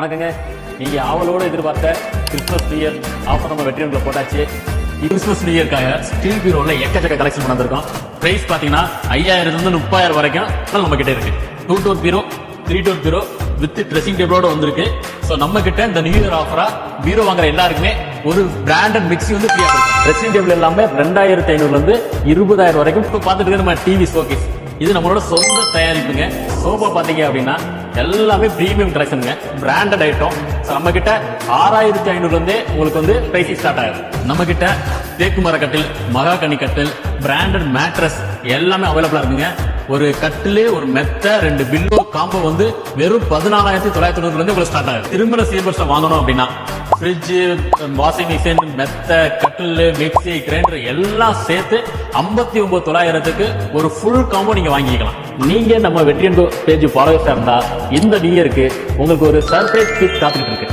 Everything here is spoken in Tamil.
வணக்கங்க. நீங்க அவளோட எதிர்பார்த்த கிறிஸ்மஸ் நியூ இயர் ஆஃபர் நம்ம வெற்றியன்ல போட்டாச்சு. கிறிஸ்மஸ் நியூ இயர்க்காக ஸ்டீல் பீரோல எக்கச்சக்க கலெக்ஷன் பண்ணிருக்கோம் பிரைஸ் பாத்தீங்கன்னா ஐயாயிரத்துல இருந்து முப்பாயிரம் வரைக்கும் நம்ம கிட்ட இருக்கு. Two door bureau three door bureau with dressing டேபிளோட வந்திருக்கு. ஸோ நம்ம கிட்ட இந்த நியூ இயர் ஆஃபரா பீரோ வாங்குற எல்லாருக்குமே ஒரு பிராண்டட் மிக்ஸி வந்து ஃப்ரீயா ட்ரெஸ்ஸிங் டேபிள் எல்லாமே ரெண்டாயிரத்தி ஐநூறுல இருந்து இருபதாயிரம் வரைக்கும். இப்போ பார்த்துட்டு நம்ம டிவி ஷோகேஸ் இது நம்மளோட சொந்த தயாரிப்புங்க. சோபா பார்த்தீங்க அப்படின்னா எல்லாமே ப்ரீமியம் கலெக்ஷனுங்க பிராண்டட் ஐட்டம் நம்ம கிட்ட ஆறாயிரத்தி ஐநூறுலேருந்தே உங்களுக்கு வந்து பிரைசிங் ஸ்டார்ட் ஆகுது நம்ம கிட்ட தேக்கு மர கட்டில் மகாகனி கட்டில் பிராண்டட் மேட்ரஸ் எல்லாமே அவைலபிளாக இருக்குங்க. ஒரு கட்டிலே ஒரு மெத்த ரெண்டு பில்லோ காம்போ வந்து வெறும் பதினாலாயிரத்தி தொள்ளாயிரத்தி தொண்ணூறுல இருந்து உங்களுக்கு ஸ்டார்ட் ஆகுது. திருமண சீர்பர்ஸ்ல வாங்கணும் அப்படின்னா ஃப்ரிட்ஜ் வாஷிங் மிஷின் மெத்த கட்டில் மிக்சி கிரைண்டர் எல்லாம் சேர்த்து ஐம்பத்தி ஒன்பது தொள்ளாயிரத்துக்கு ஒரு ஃபுல் காம்போ நீங்க வாங்கிக்கலாம். நீங்க நம்ம வெற்றி பேஜ் ஃபாலோவர்ஸா இருந்தா இந்த நியூ இயருக்கு உங்களுக்கு ஒரு சர்ப்ரைஸ் கிஃப்ட் காத்துக்கிட்டு இருக்கு.